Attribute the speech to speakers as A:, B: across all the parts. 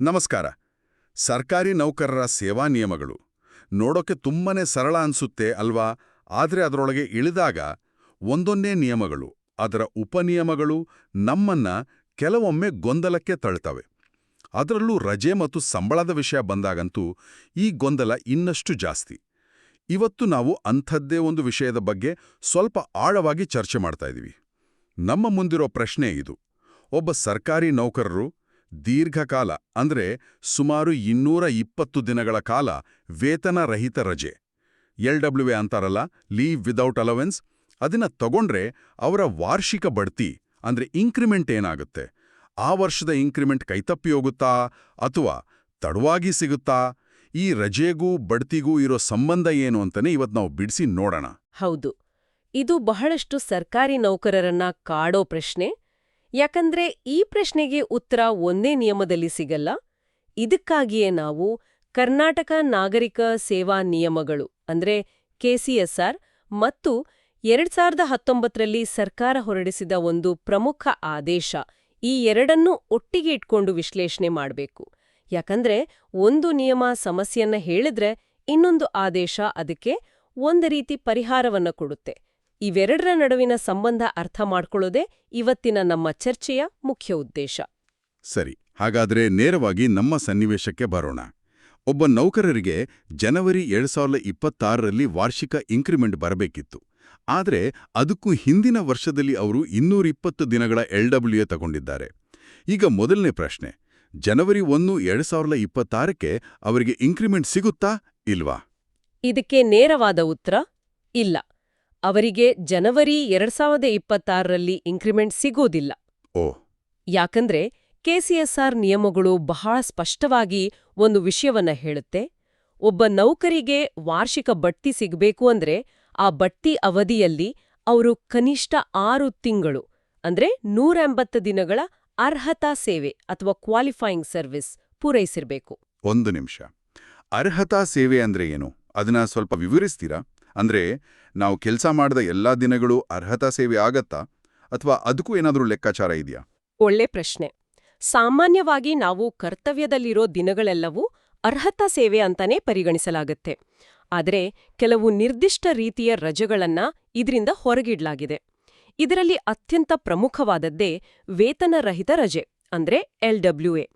A: ನಮಸ್ಕಾರ. ಸರ್ಕಾರಿ ನೌಕರರ ಸೇವಾ ನಿಯಮಗಳು. ನೋಡೋಕೆ ತುಂಬಾನೇ ಸರಳ ಅನ್ಸುತ್ತೆ ಅಲ್ವಾ? ಆದ್ರೆ ಅದರೊಳಗೆ ಇಳಿದಾಗ ಒಂದೊಂದೇ ನಿಯಮಗಳು, ಅದರ ಉಪನಿಯಮಗಳು ನಮ್ಮನ್ನ ಕೆಲವೊಮ್ಮೆ ಗೊಂದಲಕ್ಕೆ ತಳ್ತವೆ. ಅದರಲ್ಲೂ ರಜೆ ಮತ್ತು ಸಂಬಳದ ವಿಷಯ ಬಂದಾಗಂತೂ ಈ ಗೊಂದಲ ಇನ್ನಷ್ಟು ಜಾಸ್ತಿ. ಇವತ್ತು ನಾವು ಅಂಥದ್ದೇ ಒಂದು ವಿಷಯದ ಬಗ್ಗೆ ಸ್ವಲ್ಪ ಆಳವಾಗಿ ಚರ್ಚೆ ಮಾಡ್ತಾ ಇದ್ದೀವಿ ನಮ್ಮ ಮುಂದಿರೋ ಪ್ರಶ್ನೆ ಇದು. ಒಬ್ಬ ಸರ್ಕಾರಿ ನೌಕರರು ದೀರ್ಘಕಾಲ, ಅಂದ್ರೆ ಸುಮಾರು ಇನ್ನೂರ ಇಪ್ಪತ್ತು ದಿನಗಳ ಕಾಲ ವೇತನ ರಹಿತ ರಜೆ. ಎಲ್ ಡಬ್ಲ್ಯೂ ಎ ಅಂತಾರಲ್ಲ, ಲೀವ್ ವಿದೌಟ್ ಅಲವೆನ್ಸ್. ಅದನ್ನ ತಗೊಂಡ್ರೆ ಅವರ ವಾರ್ಷಿಕ ಬಡ್ತಿ, ಅಂದ್ರೆ ಇಂಕ್ರಿಮೆಂಟ್ ಏನಾಗುತ್ತೆ? ಆ ವರ್ಷದ ಇಂಕ್ರಿಮೆಂಟ್ ಕೈತಪ್ಪಿ ಹೋಗುತ್ತಾ, ಅಥವಾ ತಡವಾಗಿ ಸಿಗುತ್ತಾ? ಈ ರಜೆಗೂ ಬಡ್ತಿಗೂ ಇರೋ ಸಂಬಂಧ ಏನು ಅಂತಾನೆ ಇವತ್ತು ನಾವು ಬಿಡಿಸಿ ನೋಡೋಣ.
B: ಹೌದು. ಇದು ಬಹಳಷ್ಟು ಸರ್ಕಾರಿ ನೌಕರರನ್ನ ಕಾಡೋ ಪ್ರಶ್ನೆ. ಯಾಕಂದ್ರೆ ಈ ಪ್ರಶ್ನೆಗೆ ಉತ್ತರ ಒಂದೇ ನಿಯಮದಲ್ಲಿ ಸಿಗಲ್ಲ. ಇದಕ್ಕಾಗಿಯೇ ನಾವು ಕರ್ನಾಟಕ ನಾಗರಿಕ ಸೇವಾ ನಿಯಮಗಳು ಅಂದ್ರೆ ಕೆಸಿಎಸ್ಆರ್ ಮತ್ತು ಎರಡ್ ಸಾವಿರದ ಹತ್ತೊಂಬತ್ತರಲ್ಲಿ ಸರ್ಕಾರ ಹೊರಡಿಸಿದ ಒಂದು ಪ್ರಮುಖ ಆದೇಶ ಈ ಎರಡನ್ನೂ ಒಟ್ಟಿಗೆ ಇಟ್ಕೊಂಡು ವಿಶ್ಲೇಷಣೆ ಮಾಡಬೇಕು. ಯಾಕಂದ್ರೆ ಒಂದು ನಿಯಮ ಸಮಸ್ಯೆಯನ್ನ ಹೇಳಿದ್ರೆ ಇನ್ನೊಂದು ಆದೇಶ ಅದಕ್ಕೆ ಒಂದು ರೀತಿ ಪರಿಹಾರವನ್ನ ಕೊಡುತ್ತೆ. ಇವೆರಡರ ನಡುವಿನ ಸಂಬಂಧ ಅರ್ಥ ಮಾಡ್ಕೊಳ್ಳೋದೇ ಇವತ್ತಿನ ನಮ್ಮ ಚರ್ಚೆಯ ಮುಖ್ಯ ಉದ್ದೇಶ.
A: ಸರಿ ಹಾಗಾದ್ರೆ ನೇರವಾಗಿ ನಮ್ಮ ಸನ್ನಿವೇಶಕ್ಕೆ ಬರೋಣ. ಒಬ್ಬ ನೌಕರರಿಗೆ ಜನವರಿ ಎರಡು ಸಾವಿರದ ಇಪ್ಪತ್ತಾರರಲ್ಲಿ ವಾರ್ಷಿಕ ಇನ್ಕ್ರಿಮೆಂಟ್ ಬರಬೇಕಿತ್ತು. ಆದರೆ ಅದಕ್ಕೂ ಹಿಂದಿನ ವರ್ಷದಲ್ಲಿ ಅವರು ಇನ್ನೂರಿಪ್ಪತ್ತು ದಿನಗಳ ಎಲ್ ಡಬ್ಲ್ಯೂ ಎ ತಗೊಂಡಿದ್ದಾರೆ. ಈಗ ಮೊದಲನೇ ಪ್ರಶ್ನೆ ಜನವರಿ ಒಂದು ಎರಡ್ ಸಾವಿರದ ಇಪ್ಪತ್ತಾರಕ್ಕೆ ಅವರಿಗೆ ಇನ್ಕ್ರಿಮೆಂಟ್ ಸಿಗುತ್ತಾ ಇಲ್ವಾ?
B: ಇದಕ್ಕೆ ನೇರವಾದ ಉತ್ತರ ಇಲ್ಲ. ಅವರಿಗೆ ಜನವರಿ ಎರಡ್ ಸಾವಿರದ ಇಪ್ಪತ್ತಾರರಲ್ಲಿ ಇನ್ಕ್ರಿಮೆಂಟ್ ಸಿಗೋದಿಲ್ಲ.
A: ಓ.
B: ಯಾಕಂದ್ರೆ ಕೆಸಿಎಸ್ಆರ್ ನಿಯಮಗಳು ಬಹಳ ಸ್ಪಷ್ಟವಾಗಿ ಒಂದು ವಿಷಯವನ್ನ ಹೇಳುತ್ತೆ. ಒಬ್ಬ ನೌಕರಿಗೆ ವಾರ್ಷಿಕ ಬಡ್ತಿ ಸಿಗಬೇಕು ಅಂದ್ರೆ ಆ ಬಡ್ತಿ ಅವಧಿಯಲ್ಲಿ ಅವರು ಕನಿಷ್ಠ ಆರು ತಿಂಗಳು ಅಂದ್ರೆ ನೂರ ದಿನಗಳ ಅರ್ಹತಾ ಸೇವೆ ಅಥವಾ ಕ್ವಾಲಿಫೈಯಿಂಗ್ ಸರ್ವಿಸ್ ಪೂರೈಸಿರ್ಬೇಕು.
A: ಒಂದು ನಿಮಿಷ. ಅರ್ಹತಾ ಸೇವೆ ಅಂದ್ರೆ ಏನು? ಅದನ್ನ ಸ್ವಲ್ಪ ವಿವರಿಸ್ತೀರಾ? ಅಂದ್ರೆ ನಾವು ಕೆಲಸ ಮಾಡಿದ ಎಲ್ಲಾ ದಿನಗಳು ಅರ್ಹತಾ ಸೇವೆ ಆಗತ್ತಾ? ಅಥವಾ ಅದಕ್ಕೂ ಏನಾದರೂ ಲೆಕ್ಕಾಚಾರ ಇದೆಯಾ?
B: ಒಳ್ಳೆ ಪ್ರಶ್ನೆ. ಸಾಮಾನ್ಯವಾಗಿ ನಾವು ಕರ್ತವ್ಯದಲ್ಲಿರೋ ದಿನಗಳೆಲ್ಲವೂ ಅರ್ಹತಾ ಸೇವೆ ಅಂತಾನೆ ಪರಿಗಣಿಸಲಾಗುತ್ತೆ. ಆದರೆ ಕೆಲವು ನಿರ್ದಿಷ್ಟ ರೀತಿಯ ರಜೆಗಳನ್ನ ಇದರಿಂದ ಹೊರಗಿಡ್ಲಾಗಿದೆ. ಇದರಲ್ಲಿ ಅತ್ಯಂತ ಪ್ರಮುಖವಾದದ್ದೇ ವೇತನರಹಿತ ರಜೆ, ಅಂದ್ರೆ ಎಲ್ ಡಬ್ಲ್ಯೂ ಎ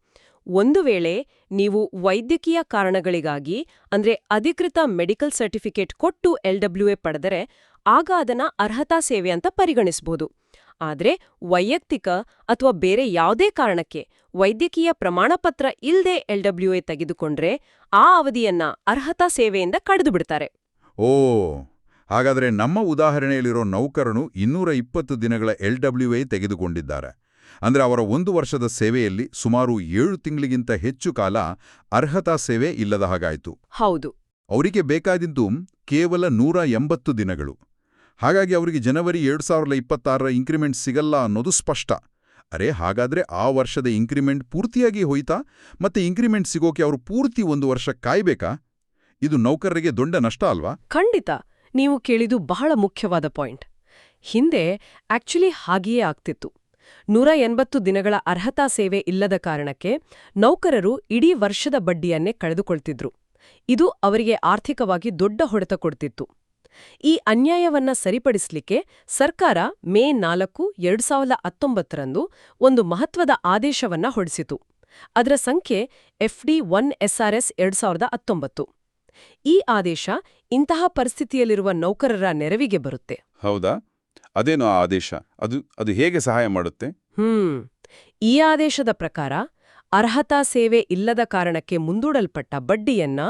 B: ಒಂದು ವೇಳೆ ನೀವು ವೈದ್ಯಕೀಯ ಕಾರಣಗಳಿಗಾಗಿ, ಅಂದ್ರೆ ಅಧಿಕೃತ ಮೆಡಿಕಲ್ ಸರ್ಟಿಫಿಕೇಟ್ ಕೊಟ್ಟು ಎಲ್ ಡಬ್ಲ್ಯೂ ಎ ಪಡೆದರೆ, ಆಗ ಅದನ್ನ ಅರ್ಹತಾ ಸೇವೆ ಅಂತ ಪರಿಗಣಿಸಬಹುದು ಆದ್ರೆ ವೈಯಕ್ತಿಕ ಅಥವಾ ಬೇರೆ ಯಾವುದೇ ಕಾರಣಕ್ಕೆ ವೈದ್ಯಕೀಯ ಪ್ರಮಾಣಪತ್ರ ಇಲ್ಲದೆ ಎಲ್ ಡಬ್ಲ್ಯೂ ಎ ತೆಗೆದುಕೊಂಡ್ರೆ, ಆ ಅವಧಿಯನ್ನ ಅರ್ಹತಾ ಸೇವೆಯಿಂದ ಕಡಿದುಬಿಡ್ತಾರೆ.
A: ಓ, ಹಾಗಾದರೆ ನಮ್ಮ ಉದಾಹರಣೆಯಲ್ಲಿರೋ ನೌಕರನು ಇನ್ನೂರ ಇಪ್ಪತ್ತು ದಿನಗಳ ಎಲ್ ಡಬ್ಲ್ಯೂ ಎ ತೆಗೆದುಕೊಂಡಿದ್ದಾರೆ. ಅಂದ್ರೆ ಅವರ ಒಂದು ವರ್ಷದ ಸೇವೆಯಲ್ಲಿ ಸುಮಾರು ಏಳು ತಿಂಗಳಿಗಿಂತ ಹೆಚ್ಚು ಕಾಲ ಅರ್ಹತಾ ಸೇವೆ ಇಲ್ಲದ ಹಾಗಾಯಿತು.
B: ಹೌದು.
A: ಅವರಿಗೆ ಬೇಕಾದಿದ್ದು ಕೇವಲ ನೂರ ಎಂಬತ್ತು ದಿನಗಳು. ಹಾಗಾಗಿ ಅವರಿಗೆ ಜನವರಿ ಎರಡು ಸಾವಿರದ ಇಪ್ಪತ್ತಾರರ ಇಂಕ್ರಿಮೆಂಟ್ ಸಿಗಲ್ಲ ಅನ್ನೋದು ಸ್ಪಷ್ಟ. ಅರೆ ಹಾಗಾದ್ರೆ ಆ ವರ್ಷದ ಇಂಕ್ರಿಮೆಂಟ್ ಪೂರ್ತಿಯಾಗಿ ಹೋಯ್ತಾ? ಮತ್ತೆ ಇಂಕ್ರಿಮೆಂಟ್ ಸಿಗೋಕೆ ಅವರು ಪೂರ್ತಿ ಒಂದು ವರ್ಷ ಕಾಯ್ಬೇಕಾ? ಇದು ನೌಕರರಿಗೆ ದೊಡ್ಡ ನಷ್ಟ ಅಲ್ವಾ?
B: ಖಂಡಿತ. ನೀವು ಕೇಳಿದು ಬಹಳ ಮುಖ್ಯವಾದ ಪಾಯಿಂಟ್. ಹಿಂದೆ ಆಕ್ಚುಲಿ ಹಾಗೆಯೇ ಆಗ್ತಿತ್ತು. ನೂರ ಎಂಬತ್ತು ದಿನಗಳ ಅರ್ಹತಾ ಸೇವೆ ಇಲ್ಲದ ಕಾರಣಕ್ಕೆ ನೌಕರರು ಇಡೀ ವರ್ಷದ ಬಡ್ಡಿಯನ್ನೇ ಕಳೆದುಕೊಳ್ತಿದ್ರು. ಇದು ಅವರಿಗೆ ಆರ್ಥಿಕವಾಗಿ ದೊಡ್ಡ ಹೊಡೆತ ಕೊಡ್ತಿತ್ತು. ಈ ಅನ್ಯಾಯವನ್ನ ಸರಿಪಡಿಸಲಿಕ್ಕೆ ಸರ್ಕಾರ ಮೇ ನಾಲ್ಕು, ಎರಡು ಸಾವಿರದ ಹತ್ತೊಂಬತ್ತರಂದು ಒಂದು ಮಹತ್ವದ ಆದೇಶವನ್ನ ಹೊರಡಿಸಿತು ಅದರ ಸಂಖ್ಯೆ ಎಫ್ಡಿ ಒನ್ ಎಸ್ಆರ್ಎಸ್ ಎರಡು ಸಾವಿರದ ಹತ್ತೊಂಬತ್ತು. ಈ ಆದೇಶ ಇಂತಹ ಪರಿಸ್ಥಿತಿಯಲ್ಲಿರುವ ನೌಕರರ ನೆರವಿಗೆ ಬರುತ್ತೆ.
A: ಹೌದಾ? ಅದೇನು ಆ ಆದೇಶ? ಅದು ಅದು ಹೇಗೆ ಸಹಾಯ ಮಾಡುತ್ತೆ?
B: ಹ್ಮ್. ಈ ಆದೇಶದ ಪ್ರಕಾರ ಅರ್ಹತಾ ಸೇವೆ ಇಲ್ಲದ ಕಾರಣಕ್ಕೆ ಮುಂದೂಡಲ್ಪಟ್ಟ ಬಡ್ಡಿಯನ್ನ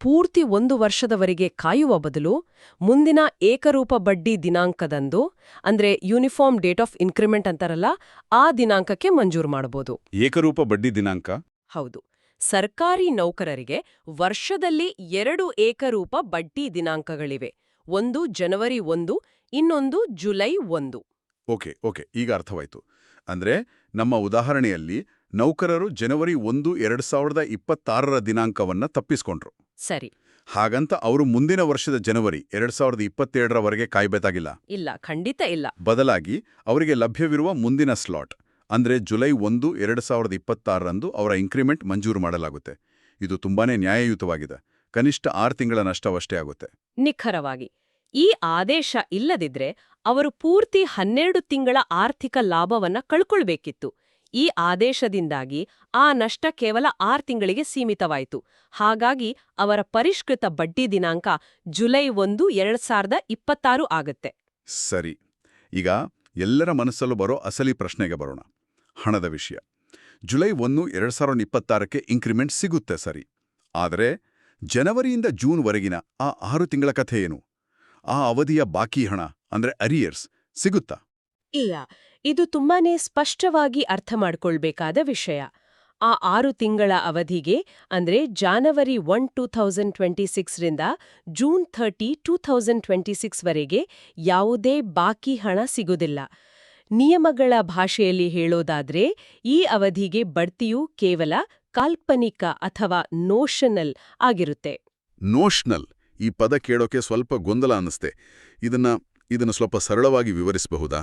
B: ಪೂರ್ತಿ ಒಂದು ವರ್ಷದವರೆಗೆ ಕಾಯುವ ಬದಲು ಮುಂದಿನ ಏಕರೂಪ ಬಡ್ಡಿ ದಿನಾಂಕದಂದು ಅಂದ್ರೆ ಯೂನಿಫಾರ್ಮ್ ಡೇಟ್ ಆಫ್ ಇನ್ಕ್ರಿಮೆಂಟ್ ಅಂತಾರಲ್ಲ ಆ ದಿನಾಂಕಕ್ಕೆ ಮಂಜೂರು ಮಾಡಬಹುದು
A: ಏಕರೂಪ ಬಡ್ಡಿ ದಿನಾಂಕ?
B: ಹೌದು. ಸರ್ಕಾರಿ ನೌಕರರಿಗೆ ವರ್ಷದಲ್ಲಿ ಎರಡು ಏಕರೂಪ ಬಡ್ಡಿ ದಿನಾಂಕಗಳಿವೆ. ಒಂದು ಜನವರಿ ಒಂದು ಇನ್ನೊಂದು ಜುಲೈ ಒಂದು.
A: ಓಕೆ ಓಕೆ ಈಗ ಅರ್ಥವಾಯಿತು. ಅಂದ್ರೆ ನಮ್ಮ ಉದಾಹರಣೆಯಲ್ಲಿ ನೌಕರರು ಜನವರಿ ಒಂದು ಎರಡು ಸಾವಿರದ ಇಪ್ಪತ್ತಾರರ ದಿನಾಂಕವನ್ನ ತಪ್ಪಿಸ್ಕೊಂಡ್ರು.
B: ಸರಿ.
A: ಹಾಗಂತ ಅವರು ಮುಂದಿನ ವರ್ಷದ ಜನವರಿ ಎರಡ್ ಸಾವಿರದ ಇಪ್ಪತ್ತೇಳರವರೆಗೆ ಕಾಯ್ಬೇಕಾಗಿಲ್ಲ?
B: ಇಲ್ಲ ಖಂಡಿತ ಇಲ್ಲ.
A: ಬದಲಾಗಿ ಅವರಿಗೆ ಲಭ್ಯವಿರುವ ಮುಂದಿನ ಸ್ಲಾಟ್ ಅಂದ್ರೆ ಜುಲೈ ಒಂದು ಎರಡು ಸಾವಿರದ ಇಪ್ಪತ್ತಾರರಂದು ಅವರ ಇನ್ಕ್ರಿಮೆಂಟ್ ಮಂಜೂರು ಮಾಡಲಾಗುತ್ತೆ. ಇದು ತುಂಬಾನೇ ನ್ಯಾಯಯುತವಾಗಿದೆ. ಕನಿಷ್ಠ ಆರು ತಿಂಗಳ ನಷ್ಟವಷ್ಟೇ ಆಗುತ್ತೆ.
B: ನಿಖರವಾಗಿ. ಈ ಆದೇಶ ಇಲ್ಲದಿದ್ರೆ ಅವರು ಪೂರ್ತಿ ಹನ್ನೆರಡು ತಿಂಗಳ ಆರ್ಥಿಕ ಲಾಭವನ್ನ ಕಳ್ಕೊಳ್ಬೇಕಿತ್ತು. ಈ ಆದೇಶದಿಂದಾಗಿ ಆ ನಷ್ಟ ಕೇವಲ ಆರು ತಿಂಗಳಿಗೆ ಸೀಮಿತವಾಯಿತು. ಹಾಗಾಗಿ ಅವರ ಪರಿಷ್ಕೃತ ಬಡ್ಡಿ ದಿನಾಂಕ ಜುಲೈ ಒಂದು, ಎರಡ್ ಸಾವಿರದ ಇಪ್ಪತ್ತಾರು ಆಗತ್ತೆ.
A: ಸರಿ. ಈಗ ಎಲ್ಲರ ಮನಸ್ಸಲ್ಲೂ ಬರೋ ಅಸಲಿ ಪ್ರಶ್ನೆಗೆ ಬರೋಣ. ಹಣದ ವಿಷಯ. ಜುಲೈ ಒಂದು, ಎರಡ್ ಸಾವಿರದ ಇಪ್ಪತ್ತಾರಕ್ಕೆ ಇನ್ಕ್ರಿಮೆಂಟ್ ಸಿಗುತ್ತೆ ಸರಿ. ಆದರೆ, ಜನವರಿಯಿಂದ ಜೂನ್ವರೆಗಿನ ಆ ಆರು ತಿಂಗಳ ಕಥೆ ಏನು? ಆ ಅವಧಿಯ ಬಾಕಿ ಹಣ ಅಂದ್ರೆ ಅರಿಯರ್ಸ್ ಸಿಗುತ್ತಾ?
B: ಇಲ್ಲ. ಇದು ತುಂಬಾನೇ ಸ್ಪಷ್ಟವಾಗಿ ಅರ್ಥ ಮಾಡ್ಕೊಳ್ಬೇಕಾದ ವಿಷಯ. ಆ ಆರು ತಿಂಗಳ ಅವಧಿಗೆ ಅಂದ್ರೆ January one two thousand twenty ಸಿಕ್ಸ್ರಿಂದ June thirty two thousand twenty ಸಿಕ್ಸ್ವರೆಗೆ ಯಾವುದೇ ಬಾಕಿ ಹಣ ಸಿಗುವುದಿಲ್ಲ ನಿಯಮಗಳ ಭಾಷೆಯಲ್ಲಿ ಹೇಳೋದಾದ್ರೆ ಈ ಅವಧಿಗೆ ಬಡ್ತಿಯು ಕೇವಲ ಕಾಲ್ಪನಿಕ ಅಥವಾ ನೋಷನಲ್ ಆಗಿರುತ್ತೆ.
A: ನೋಷ್ನಲ್ ಈ ಪದ ಕೇಳೋಕೆ ಸ್ವಲ್ಪ ಗೊಂದಲ ಅನ್ನಿಸ್ತೆ. ಇದನ್ನ, ಇದನ್ನು ಸ್ವಲ್ಪ ಸರಳವಾಗಿ ವಿವರಿಸಬಹುದಾ?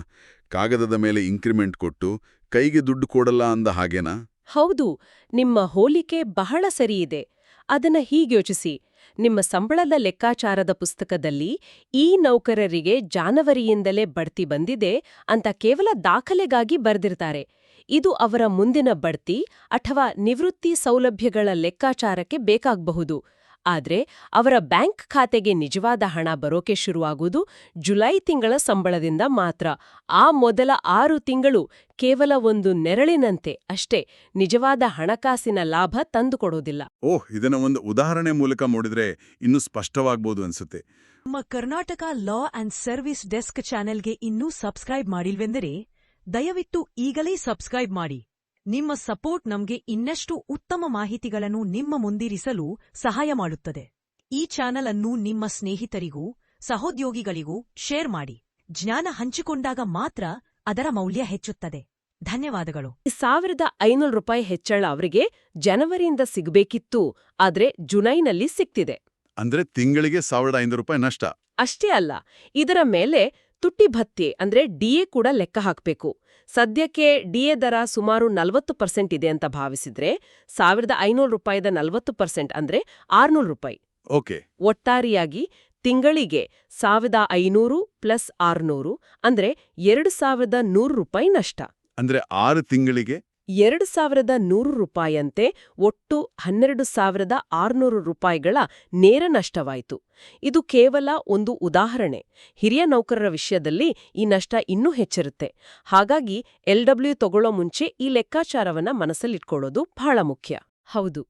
A: ಕಾಗದದ ಮೇಲೆ ಇಂಕ್ರಿಮೆಂಟ್ ಕೊಟ್ಟು ಕೈಗೆ ದುಡ್ಡು ಕೊಡಲ್ಲ ಅಂದ ಹಾಗೇನಾ?
B: ಹೌದು, ನಿಮ್ಮ ಹೋಲಿಕೆ ಬಹಳ ಸರಿಯಿದೆ. ಅದನ್ನ ಹೀಗ್ಯೋಚಿಸಿ ನಿಮ್ಮ ಸಂಬಳದ ಲೆಕ್ಕಾಚಾರದ ಪುಸ್ತಕದಲ್ಲಿ ಈ ನೌಕರರಿಗೆ ಜಾನವರಿಯಿಂದಲೇ ಬಡ್ತಿ ಬಂದಿದೆ ಅಂತ ಕೇವಲ ದಾಖಲೆಗಾಗಿ ಬರ್ದಿರ್ತಾರೆ. ಇದು ಅವರ ಮುಂದಿನ ಬಡ್ತಿ ಅಥವಾ ನಿವೃತ್ತಿ ಸೌಲಭ್ಯಗಳ ಲೆಕ್ಕಾಚಾರಕ್ಕೆ ಬೇಕಾಗಬಹುದು. ಆದ್ರೆ ಅವರ ಬ್ಯಾಂಕ್ ಖಾತೆಗೆ ನಿಜವಾದ ಹಣ ಬರೋಕೆ ಶುರುವಾಗುವುದು ಜುಲೈ ತಿಂಗಳ ಸಂಬಳದಿಂದ ಮಾತ್ರ. ಆ ಮೊದಲ ಆರು ತಿಂಗಳು ಕೇವಲ ಒಂದು ನೆರಳಿನಂತೆ ಅಷ್ಟೇ ನಿಜವಾದ ಹಣಕಾಸಿನ ಲಾಭ ತಂದುಕೊಡೋದಿಲ್ಲ.
A: ಓಹ್ ಇದನ್ನ ಒಂದು ಉದಾಹರಣೆ ಮೂಲಕ ನೋಡಿದ್ರೆ ಇನ್ನೂ ಸ್ಪಷ್ಟವಾಗ್ಬೋದು ಅನ್ಸುತ್ತೆ.
C: ನಮ್ಮ Karnataka law and service desk ಚಾನೆಲ್ಗೆ ಇನ್ನೂ ಸಬ್ಸ್ಕ್ರೈಬ್ ಮಾಡಿಲ್ವೆಂದರೆ ದಯವಿಟ್ಟು ಈಗಲೇ ಸಬ್ಸ್ಕ್ರೈಬ್ ಮಾಡಿ. ನಿಮ್ಮ ಸಪೋರ್ಟ್ ನಮ್ಗೆ ಇನ್ನಷ್ಟು ಉತ್ತಮ ಮಾಹಿತಿಗಳನ್ನು ನಿಮ್ಮ ಮುಂದಿರಿಸಲು ಸಹಾಯ ಮಾಡುತ್ತದೆ. ಈ ಚಾನೆಲ್ ಅನ್ನು ನಿಮ್ಮ ಸ್ನೇಹಿತರಿಗೂ ಸಹೋದ್ಯೋಗಿಗಳಿಗೂ ಶೇರ್ ಮಾಡಿ. ಜ್ಞಾನ ಹಂಚಿಕೊಂಡಾಗ ಮಾತ್ರ ಅದರ ಮೌಲ್ಯ ಹೆಚ್ಚುತ್ತದೆ. ಧನ್ಯವಾದಗಳು.
B: ಸಾವಿರದ ಐನೂರು ರೂಪಾಯಿ ಹೆಚ್ಚಳ ಅವರಿಗೆ ಜನವರಿಯಿಂದ ಸಿಗಬೇಕಿತ್ತು ಆದ್ರೆ ಜುಲೈನಲ್ಲಿ ಸಿಕ್ತಿದೆ
A: ಅಂದ್ರೆ ತಿಂಗಳಿಗೆ ಸಾವಿರದ ಐನೂರು ರೂಪಾಯಿ ನಷ್ಟ.
B: ಅಷ್ಟೇ ಅಲ್ಲ ಇದರ ಮೇಲೆ ತುಟ್ಟಿ ಭತ್ಯೆ ಅಂದ್ರೆ ಡಿಎ ಕೂಡ ಲೆಕ್ಕ ಹಾಕಬೇಕು. ಸದ್ಯಕ್ಕೆ ಡಿಎ ದರ ಸುಮಾರು ನಲವತ್ತು ಪರ್ಸೆಂಟ್ ಇದೆ ಅಂತ ಭಾವಿಸಿದ್ರೆ ಸಾವಿರದ ಐನೂರು ರೂಪಾಯಿದ ನಲವತ್ತು ಪರ್ಸೆಂಟ್ ಅಂದ್ರೆ ಆರ್ನೂರು ರೂಪಾಯಿ.
A: ಓಕೆ.
B: ಒಟ್ಟಾರೆಯಾಗಿ ತಿಂಗಳಿಗೆ ಸಾವಿರದ ಐನೂರು ಪ್ಲಸ್ ಆರ್ನೂರು ಅಂದ್ರೆ ಎರಡು ಸಾವಿರದ ನೂರು ರೂಪಾಯಿ ನಷ್ಟ.
A: ಅಂದ್ರೆ ಆರು ತಿಂಗಳಿಗೆ
B: ಎರಡು ಸಾವಿರದ ನೂರು ರೂಪಾಯಿಯಂತೆ ಒಟ್ಟು ಹನ್ನೆರಡು ಸಾವಿರದ ಆರುನೂರು ರೂಪಾಯಿಗಳ ನೇರ ನಷ್ಟವಾಯಿತು. ಇದು ಕೇವಲ ಒಂದು ಉದಾಹರಣೆ. ಹಿರಿಯ ನೌಕರರ ವಿಷಯದಲ್ಲಿ ಈ ನಷ್ಟ ಇನ್ನೂ ಹೆಚ್ಚಿರುತ್ತೆ. ಹಾಗಾಗಿ ಎಲ್ಡಬ್ಲ್ಯೂ ತಗೊಳ್ಳೋ ಮುಂಚೆ ಈ ಲೆಕ್ಕಾಚಾರವನ್ನ ಮನಸ್ಸಲ್ಲಿಟ್ಕೊಳ್ಳೋದು ಬಹಳ ಮುಖ್ಯ. ಹೌದು,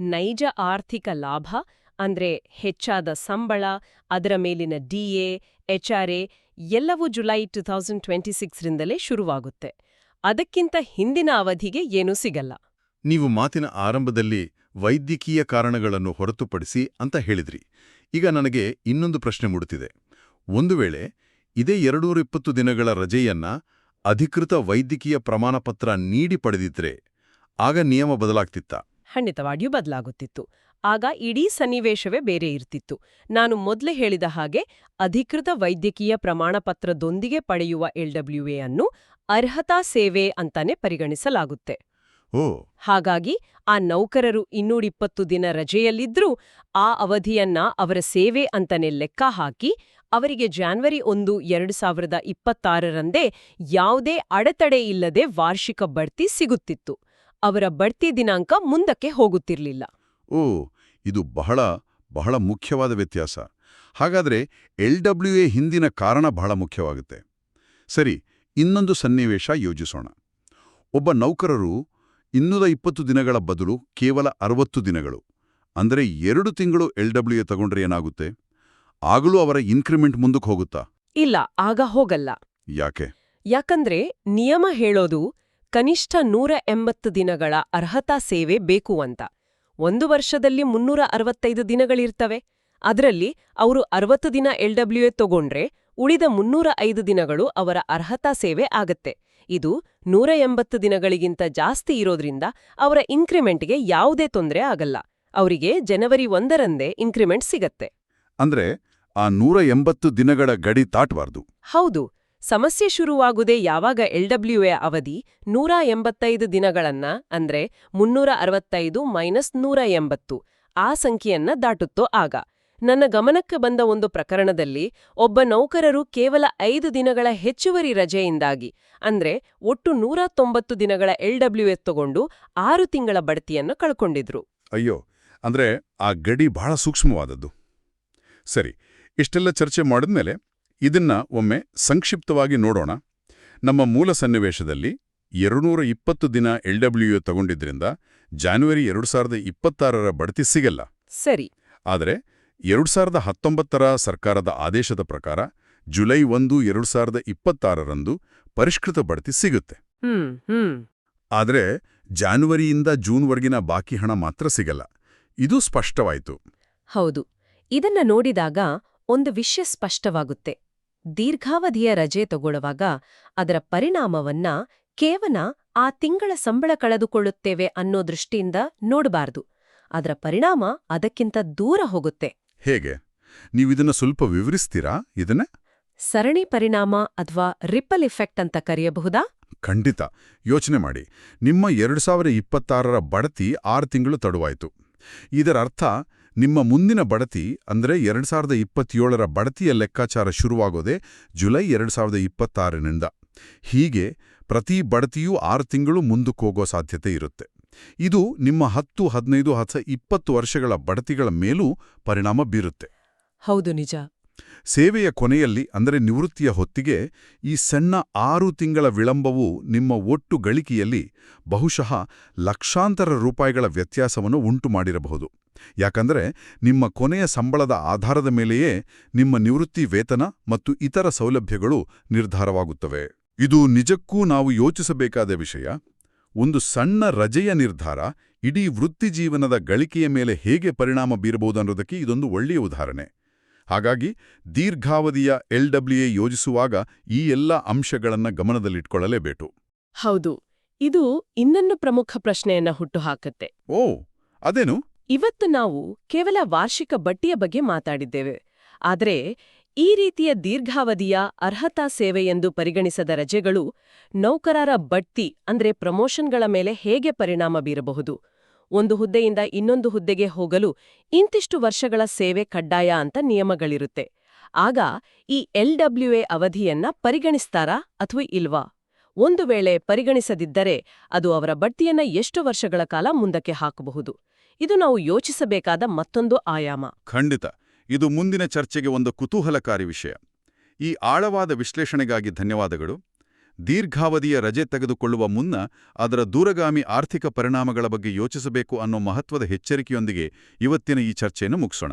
B: ನೈಜ ಆರ್ಥಿಕ ಲಾಭ, ಅಂದ್ರೆ ಹೆಚ್ಚಾದ ಸಂಬಳ, ಅದರ ಮೇಲಿನ ಡಿಎ ಎಚ್ಆರ್ಎ ಎಲ್ಲವೂ ಜುಲೈ ಟು ಥೌಸಂಡ್ ಟ್ವೆಂಟಿ ಸಿಕ್ಸ್ರಿಂದಲೇ ಶುರುವಾಗುತ್ತೆ. ಅದಕ್ಕಿಂತ ಹಿಂದಿನ ಅವಧಿಗೆ ಏನೂ ಸಿಗಲ್ಲ.
A: ನೀವು ಮಾತಿನ ಆರಂಭದಲ್ಲಿ ವೈದ್ಯಕೀಯ ಕಾರಣಗಳನ್ನು ಹೊರತುಪಡಿಸಿ ಅಂತ ಹೇಳಿದ್ರಿ. ಈಗ ನನಗೆ ಇನ್ನೊಂದು ಪ್ರಶ್ನೆ ಮೂಡುತ್ತಿದೆ. ಒಂದು ವೇಳೆ ಇದೇ ಎರಡೂರ ಇಪ್ಪತ್ತು ದಿನಗಳ ರಜೆಯನ್ನ ಅಧಿಕೃತ ವೈದ್ಯಕೀಯ ಪ್ರಮಾಣಪತ್ರ ನೀಡಿ ಪಡೆದಿದ್ರೆ ಆಗ ನಿಯಮ ಬದಲಾಗ್ತಿತ್ತ?
B: ಖಂಡಿತವಾಗಿಯೂ ಬದಲಾಗುತ್ತಿತ್ತು. ಆಗ ಇಡೀ ಸನ್ನಿವೇಶವೇ ಬೇರೆ ಇರ್ತಿತ್ತು. ನಾನು ಮೊದಲೇ ಹೇಳಿದ ಹಾಗೆ ಅಧಿಕೃತ ವೈದ್ಯಕೀಯ ಪ್ರಮಾಣಪತ್ರದೊಂದಿಗೆ ಪಡೆಯುವ ಎಲ್ಡಬ್ಲ್ಯೂಎ ಅನ್ನು ಅರ್ಹತಾ ಸೇವೆ ಅಂತಾನೆ ಪರಿಗಣಿಸಲಾಗುತ್ತೆ. ಹಾಗಾಗಿ ಆ ನೌಕರರು ಇನ್ನೂರಿಪ್ಪತ್ತು ದಿನ ರಜೆಯಲ್ಲಿದ್ರೂ ಆ ಅವಧಿಯನ್ನ ಅವರ ಸೇವೆ ಅಂತಾನೆ ಲೆಕ್ಕ ಹಾಕಿ ಅವರಿಗೆ ಜಾನ್ವರಿ ಒಂದು ಎರಡು ಸಾವಿರದ ಇಪ್ಪತ್ತಾರರಂದೇ ಯಾವುದೇ ಅಡೆತಡೆ ಇಲ್ಲದೆ ವಾರ್ಷಿಕ ಬಡ್ತಿ ಸಿಗುತ್ತಿತ್ತು. ಅವರ ಬಡ್ತಿ ದಿನಾಂಕ ಮುಂದಕ್ಕೆ ಹೋಗುತ್ತಿರಲಿಲ್ಲ.
A: ಓ. ಇದು ಬಹಳ ಬಹಳ ಮುಖ್ಯವಾದ ವ್ಯತ್ಯಾಸ. ಹಾಗಾದ್ರೆ ಎಲ್ ಡಬ್ಲ್ಯೂ ಎ ಹಿಂದಿನ ಕಾರಣ ಬಹಳ ಮುಖ್ಯವಾಗುತ್ತೆ. ಸರಿ ಇನ್ನೊಂದು ಸನ್ನಿವೇಶ ಯೋಜಿಸೋಣ. ಒಬ್ಬ ನೌಕರರು ಇನ್ನೂರ ಇಪ್ಪತ್ತು ದಿನಗಳ ಬದಲು ಕೇವಲ ಅರವತ್ತು ದಿನಗಳು ಅಂದರೆ ಎರಡು ತಿಂಗಳು ಎಲ್ ಡಬ್ಲ್ಯೂ ಎ ತಗೊಂಡ್ರೆ ಏನಾಗುತ್ತೆ? ಆಗಲೂ ಅವರ ಇನ್ಕ್ರಿಮೆಂಟ್ ಮುಂದಕ್ಕೆ ಹೋಗುತ್ತಾ?
B: ಇಲ್ಲ ಆಗ ಹೋಗಲ್ಲ.
A: ಯಾಕೆ?
B: ಯಾಕಂದ್ರೆ ನಿಯಮ ಹೇಳೋದು ಕನಿಷ್ಠ ನೂರ ಎಂಬತ್ತು ದಿನಗಳ ಅರ್ಹತಾ ಸೇವೆ ಬೇಕು ಅಂತ. ಒಂದು ವರ್ಷದಲ್ಲಿ ಮುನ್ನೂರ ಅರವತ್ತೈದು ದಿನಗಳಿರ್ತವೆ. ಅದರಲ್ಲಿ ಅವರು ಅರವತ್ತು ದಿನ ಎಲ್ಡಬ್ಲ್ಯೂಎ ತಗೊಂಡ್ರೆ ಉಳಿದ ಮುನ್ನೂರ ಐದು ದಿನಗಳು ಅವರ ಅರ್ಹತಾ ಸೇವೆ ಆಗತ್ತೆ. ಇದು ನೂರ ಎಂಬತ್ತು ದಿನಗಳಿಗಿಂತ ಜಾಸ್ತಿ ಇರೋದ್ರಿಂದ ಅವರ ಇನ್ಕ್ರಿಮೆಂಟ್ಗೆ ಯಾವುದೇ ತೊಂದರೆ ಆಗಲ್ಲ. ಅವರಿಗೆ ಜನವರಿ ಒಂದರಂದೇ ಇನ್ಕ್ರಿಮೆಂಟ್ ಸಿಗತ್ತೆ.
A: ಅಂದ್ರೆ ಆ ನೂರ ಎಂಬತ್ತು ದಿನಗಳ ಗಡಿ ತಾಟ್ಬಾರ್ದು.
B: ಹೌದು. ಸಮಸ್ಯೆ ಶುರುವಾಗುದೇ ಯಾವಾಗ ಎಲ್ಡಬ್ಲ್ಯೂಎ ಅವಧಿ ನೂರ ಎಂಬತ್ತೈದು ದಿನಗಳನ್ನ ಅಂದ್ರೆ ಮುನ್ನೂರ ಅರವತ್ತೈದು ಮೈನಸ್ ನೂರ ಎಂಬತ್ತು. ಆ ಸಂಖ್ಯೆಯನ್ನ ದಾಟುತ್ತೋ ಆಗ. ನನ್ನ ಗಮನಕ್ಕೆ ಬಂದ ಒಂದು ಪ್ರಕರಣದಲ್ಲಿ ಒಬ್ಬ ನೌಕರರು ಕೇವಲ ಐದು ದಿನಗಳ ಹೆಚ್ಚುವರಿ ರಜೆಯಿಂದಾಗಿ, ಅಂದ್ರೆ ಒಟ್ಟು ನೂರ ತೊಂಬತ್ತು ದಿನಗಳ ಎಲ್ಡಬ್ಲ್ಯೂಎ ತಗೊಂಡು ಆರು ತಿಂಗಳ ಬಡ್ತಿಯನ್ನು ಕಳ್ಕೊಂಡಿದ್ರು.
A: ಅಯ್ಯೋ, ಅಂದ್ರೆ ಆ ಗಡಿ ಬಹಳ ಸೂಕ್ಷ್ಮವಾದದ್ದು. ಸರಿ, ಇಷ್ಟೆಲ್ಲ ಚರ್ಚೆ ಮಾಡಿದ್ಮೇಲೆ ಇದನ್ನ ಒಮ್ಮೆ ಸಂಕ್ಷಿಪ್ತವಾಗಿ ನೋಡೋಣ. ನಮ್ಮ ಮೂಲ ಸನ್ನಿವೇಶದಲ್ಲಿ ಎರಡುನೂರ ಇಪ್ಪತ್ತು ದಿನ ಎಲ್ಡಬ್ಲ್ಯೂ ತಗೊಂಡಿದ್ರಿಂದ ಜಾನ್ವರಿ ಎರಡು ಸಾವಿರದ ಇಪ್ಪತ್ತಾರರ ಬಡ್ತಿ ಸಿಗಲ್ಲ.
B: ಸರಿ.
A: ಆದರೆ ಎರಡು ಸಾವಿರದ ಹತ್ತೊಂಬತ್ತರ ಸರ್ಕಾರದ ಆದೇಶದ ಪ್ರಕಾರ ಜುಲೈ ಒಂದು ಎರಡು ಸಾವಿರದ ಇಪ್ಪತ್ತಾರರಂದು ಪರಿಷ್ಕೃತ ಬಡ್ತಿ ಸಿಗುತ್ತೆ. ಆದರೆ ಜಾನ್ವರಿಯಿಂದ ಜೂನ್ವರೆಗಿನ ಬಾಕಿ ಹಣ ಮಾತ್ರ ಸಿಗಲ್ಲ. ಇದು ಸ್ಪಷ್ಟವಾಯಿತು.
B: ಹೌದು. ಇದನ್ನ ನೋಡಿದಾಗ ಒಂದು ವಿಷಯ ಸ್ಪಷ್ಟವಾಗುತ್ತೆ. ದೀರ್ಘಾವಧಿಯ ರಜೆ ತಗೊಳ್ಳುವಾಗ ಅದರ ಪರಿಣಾಮವನ್ನ ಕೇವಲ ಆ ತಿಂಗಳ ಸಂಬಳ ಕಳೆದುಕೊಳ್ಳುತ್ತೇವೆ ಅನ್ನೋ ದೃಷ್ಟಿಯಿಂದ ನೋಡಬಾರದು. ಅದರ ಪರಿಣಾಮ ಅದಕ್ಕಿಂತ ದೂರ ಹೋಗುತ್ತೆ.
A: ಹೇಗೆ? ನೀವಿದನ್ನ ಸ್ವಲ್ಪ ವಿವರಿಸ್ತೀರಾ ಇದನ್ನ?
B: ಸರಣಿ ಪರಿಣಾಮ ಅಥವಾ ರಿಪಲ್ ಇಫೆಕ್ಟ್ ಅಂತ ಕರೆಯಬಹುದಾ?
A: ಖಂಡಿತ. ಯೋಚನೆ ಮಾಡಿ. ನಿಮ್ಮ ಎರಡು ಸಾವಿರ ಇಪ್ಪತ್ತಾರರ ಬಡತಿ ಆರು ತಿಂಗಳು ತಡುವಾಯಿತು. ಇದರ ಅರ್ಥ ನಿಮ್ಮ ಮುಂದಿನ ಬಡತಿ ಅಂದ್ರೆ ಎರಡು ಸಾವಿರದ ಇಪ್ಪತ್ತೇಳರ ಬಡತಿಯ ಲೆಕ್ಕಾಚಾರ ಶುರುವಾಗೋದೇ ಜುಲೈ ಎರಡು ಸಾವಿರದ ಇಪ್ಪತ್ತಾರನಿಂದ ಹೀಗೆ ಪ್ರತಿ ಬಡತಿಯೂ ಆರು ತಿಂಗಳು ಮುಂದಕ್ಕೋಗೋ ಸಾಧ್ಯತೆ ಇರುತ್ತೆ. ಇದು ನಿಮ್ಮ ಹತ್ತು ಹದಿನೈದು ಹತ್ತು ಇಪ್ಪತ್ತು ವರ್ಷಗಳ ಬಡತಿಗಳ ಮೇಲೂ ಪರಿಣಾಮ ಬೀರುತ್ತೆ.
B: ಹೌದು ನಿಜ.
A: ಸೇವೆಯ ಕೊನೆಯಲ್ಲಿ ಅಂದರೆ ನಿವೃತ್ತಿಯ ಹೊತ್ತಿಗೆ ಈ ಸಣ್ಣ ಆರು ತಿಂಗಳ ವಿಳಂಬವು ನಿಮ್ಮ ಒಟ್ಟು ಗಳಿಕೆಯಲ್ಲಿ ಬಹುಶಃ ಲಕ್ಷಾಂತರ ರೂಪಾಯಿಗಳ ವ್ಯತ್ಯಾಸವನ್ನು ಉಂಟು ಮಾಡಿರಬಹುದು ಯಾಕಂದರೆ ನಿಮ್ಮ ಕೊನೆಯ ಸಂಬಳದ ಆಧಾರದ ಮೇಲೆಯೇ ನಿಮ್ಮ ನಿವೃತ್ತಿ ವೇತನ ಮತ್ತು ಇತರ ಸೌಲಭ್ಯಗಳು ನಿರ್ಧಾರವಾಗುತ್ತವೆ. ಇದು ನಿಜಕ್ಕೂ ನಾವು ಯೋಚಿಸಬೇಕಾದ ವಿಷಯ. ಒಂದು ಸಣ್ಣ ರಜೆಯ ನಿರ್ಧಾರ ಇಡೀ ವೃತ್ತಿಜೀವನದ ಗಳಿಕೆಯ ಮೇಲೆ ಹೇಗೆ ಪರಿಣಾಮ ಬೀರಬಹುದು ಅನ್ನೋದಕ್ಕೆ ಇದೊಂದು ಒಳ್ಳೆಯ ಉದಾಹರಣೆ. ಹಾಗಾಗಿ ದೀರ್ಘಾವಧಿಯ ಎಲ್ಡಬ್ಲ್ಯೂಎ ಯೋಜಿಸುವಾಗ ಈ ಎಲ್ಲ ಅಂಶಗಳನ್ನು ಗಮನದಲ್ಲಿಟ್ಕೊಳ್ಳಲೇಬೇಕು.
B: ಹೌದು ಇದು ಇನ್ನೊಂದು ಪ್ರಮುಖ ಪ್ರಶ್ನೆಯನ್ನ ಹುಟ್ಟುಹಾಕತ್ತೆ
A: ಓ ಅದೇನು?
B: ಇವತ್ತು ನಾವು ಕೇವಲ ವಾರ್ಷಿಕ ಬಡ್ಡಿಯ ಬಗ್ಗೆ ಮಾತಾಡಿದ್ದೇವೆ. ಆದರೆ, ಈ ರೀತಿಯ ದೀರ್ಘಾವಧಿಯ ಅರ್ಹತಾ ಸೇವೆ ಎಂದು ಪರಿಗಣಿಸದ ರಜೆಗಳು ನೌಕರರ ಬಡ್ತಿ ಅಂದ್ರೆ ಪ್ರಮೋಷನ್ಗಳ ಮೇಲೆ ಹೇಗೆ ಪರಿಣಾಮ ಬೀರಬಹುದು? ಒಂದು ಹುದ್ದೆಯಿಂದ ಇನ್ನೊಂದು ಹುದ್ದೆಗೆ ಹೋಗಲು ಇಂತಿಷ್ಟು ವರ್ಷಗಳ ಸೇವೆ ಕಡ್ಡಾಯ ಅಂತ ನಿಯಮಗಳಿರುತ್ತೆ. ಆಗ ಈ ಎಲ್ಡಬ್ಲ್ಯೂಎ ಅವಧಿಯನ್ನ ಪರಿಗಣಿಸ್ತಾರಾ ಅಥವಾ ಇಲ್ವಾ? ಒಂದು ವೇಳೆ ಪರಿಗಣಿಸದಿದ್ದರೆ ಅದು ಅವರ ಬಡ್ತಿಯನ್ನ ಎಷ್ಟು ವರ್ಷಗಳ ಕಾಲ ಮುಂದಕ್ಕೆ ಹಾಕಬಹುದು? ಇದು ನಾವು ಯೋಚಿಸಬೇಕಾದ ಮತ್ತೊಂದು ಆಯಾಮ.
A: ಖಂಡಿತ. ಇದು ಮುಂದಿನ ಚರ್ಚೆಗೆ ಒಂದು ಕುತೂಹಲಕಾರಿ ವಿಷಯ. ಈ ಆಳವಾದ ವಿಶ್ಲೇಷಣೆಗಾಗಿ ಧನ್ಯವಾದಗಳು. ದೀರ್ಘಾವಧಿಯ ರಜೆ ತೆಗೆದುಕೊಳ್ಳುವ ಮುನ್ನ ಅದರ ದೂರಗಾಮಿ ಆರ್ಥಿಕ ಪರಿಣಾಮಗಳ ಬಗ್ಗೆ ಯೋಚಿಸಬೇಕು ಅನ್ನೋ ಮಹತ್ವದ ಹೆಚ್ಚರಿಕೆಯೊಂದಿಗೆ ಇವತ್ತಿನ ಈ ಚರ್ಚೆಯನ್ನು ಮುಗಿಸೋಣ.